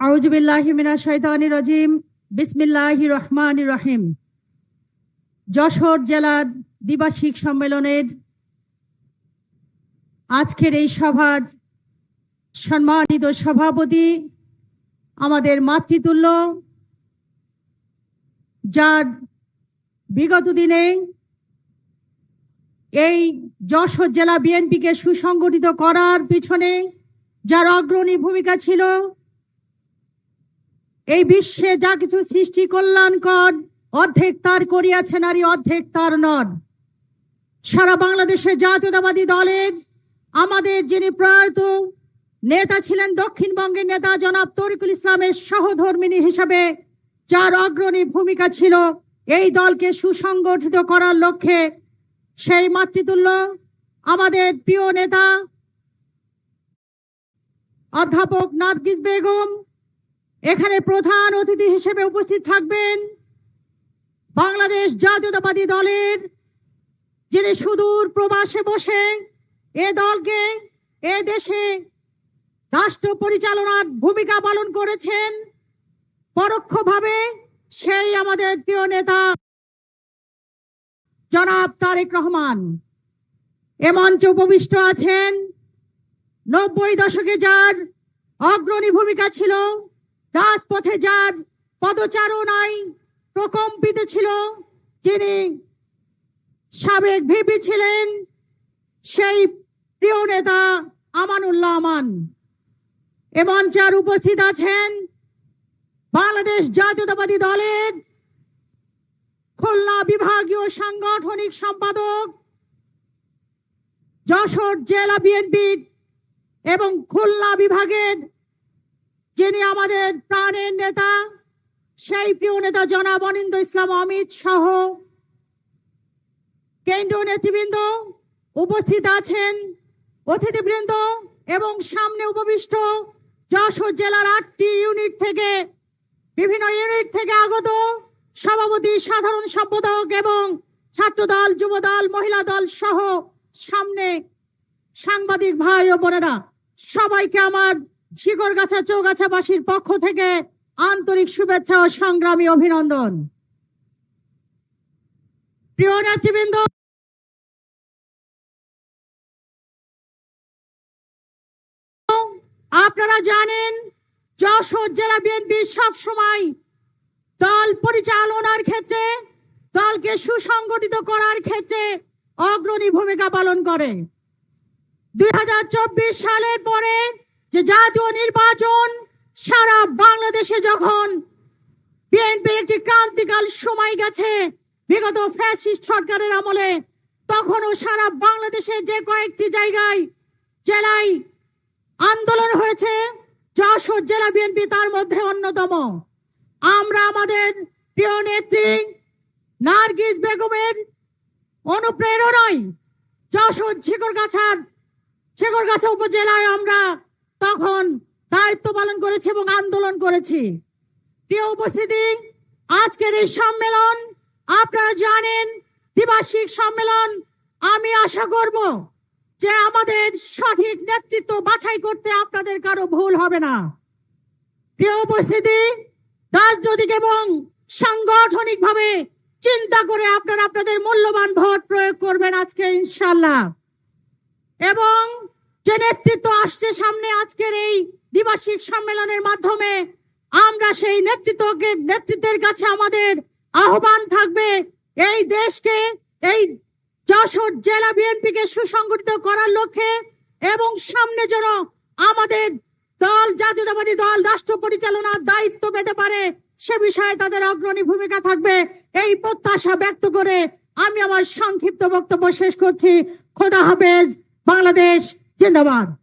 আউজুবিল্লাহিমিনা শৈতানি রাজিম। বিসমিল্লাহি রহমান রহিম। যশোর জেলার দ্বিবার্ষিক সম্মেলনের আজকের এই সভার সম্মানিত সভাপতি আমাদের মাতৃতুল্য, যার বিগত দিনে এই যশোর জেলা বিএনপিকে সুসংগঠিত করার পিছনে যার অগ্রণী ভূমিকা ছিল এই বিশ্বে যা কিছু সৃষ্টি কল্যাণকর অর্ধেক তার করিয়াছে নারী, অর্ধেক তার নন সারা বাংলাদেশের জাতীয়তাবাদী দলের, আমাদের যিনি প্রয়াত নেতা ছিলেন দক্ষিণবঙ্গের নেতা জনাব তরিকুল ইসলামের সহধর্মিনী হিসাবে, যার অগ্রণী ভূমিকা ছিল এই দলকে সুসংগঠিত করার লক্ষ্যে সেই মাতৃতুল্য, আমাদের প্রিয় নেতা, অধ্যাপক নার্গিস বেগম এখানে প্রধান অতিথি হিসেবে উপস্থিত থাকবেন বাংলাদেশ জাতীয়তাবাদী দলের যিনি সুদূর প্রবাসে বসে এ দলকে, এ দেশে রাষ্ট্র পরিচালনার ভূমিকা পালন করেছেন, পরোক্ষভাবে সেই আমাদের প্রিয় নেতা জনাব তারেক রহমান। এ মঞ্চে উপবিষ্ট আছেন, নব্বই দশকে যার অগ্রণী ভূমিকা ছিল রাজপথে যার পদচারণায় প্রকম্পিত ছিল, যিনি সাবেক ভিপি ছিলেন, সেই প্রিয় নেতা আমানুল্লাহ আমান। এ মঞ্চে আর উপস্থিত আছেন বাংলাদেশ জাতীয়তাবাদী দলের খুলনা বিভাগীয় সাংগঠনিক সম্পাদক, যশোর জেলা বিএনপির এবং খুলনা বিভাগের যিনি আমাদের প্রাণের নেতা, সেই প্রিয় নেতা জনাব অনিন্দ ইসলাম অমিত সহ কেন্দ্রীয় নেতৃবৃন্দ উপস্থিত আছেন, অতিথিবৃন্দ এবং সামনে উপবিষ্ট যশোর জেলার আটটি ইউনিট থেকে, বিভিন্ন ইউনিট থেকে আগত সভাপতি, সাধারণ সম্পাদক এবং ছাত্রদল, যুবদল, মহিলা দল সহ সামনে সাংবাদিক ভাই ও বোনেরা, সবাইকে আমার শিকড়গাছা চৌগাছাবাসীর পক্ষ থেকে আন্তরিক শুভেচ্ছা ও সংগ্রামী অভিনন্দন। প্রিয় নেতৃবৃন্দ, আপনারা জানেন, যশোর জেলা বিএনপি সব সময় দল পরিচালনার ক্ষেত্রে, দলকে সুসংগঠিত করার ক্ষেত্রে অগ্রণী ভূমিকা পালন করে। দুই হাজার চব্বিশ সালের পরে যে জাতীয় নির্বাচন সারা বাংলাদেশে যখন বিএনপির একটি ক্রান্তিকাল সময় গেছে, বিগত ফ্যাসিস্ট সরকারের আমলে, তখনও সারা বাংলাদেশে যে কয়েকটি জায়গায় জেলায় আন্দোলন হয়েছে, যশোর জেলা বিএনপি তার মধ্যে অন্যতম। আমরা আমাদের প্রিয় নেত্রী নার্গিস বেগমের অনুপ্রেরণায় যশোর ঝিকরগাছার ঝিকরগাছা উপজেলায় আমরা তখন দায়িত্ব পালন করেছি এবং আন্দোলন করেছি। প্রিয় উপস্থিতি, আজকের এই সম্মেলন, আপনারা জানেন, দ্বিবার্ষিক সম্মেলন, আমি আশা করব যে আমাদের সঠিক নেতৃত্ব বাছাই করতে আপনাদের কারও ভুল হবে না। প্রিয় উপস্থিতি, রাজনৈতিক এবং সাংগঠনিক ভাবে চিন্তা করে আপনারা আপনাদের মূল্যবান ভোট প্রয়োগ করবেন আজকে ইনশাল্লাহ এবং যে নেতৃত্ব আসছে সামনে আজকের এই দ্বিবার্ষিক সম্মেলনের মাধ্যমে, আমরা সেই নেতৃত্বকে, নেতৃত্বের কাছে আমাদের আহ্বান থাকবে, এই দেশকে, এই যশোর জেলা বিএনপিকে সুসংগঠিত করার লক্ষ্যে এবং সামনে যেন আমাদের দল, জাতীয়তাবাদী দল, রাষ্ট্র পরিচালনার দায়িত্ব পেতে পারে, সে বিষয়ে তাদের অগ্রণী ভূমিকা থাকবে, এই প্রত্যাশা ব্যক্ত করে আমি আমার সংক্ষিপ্ত বক্তব্য শেষ করছি। খোদা হাফেজ, বাংলাদেশ। 见到吗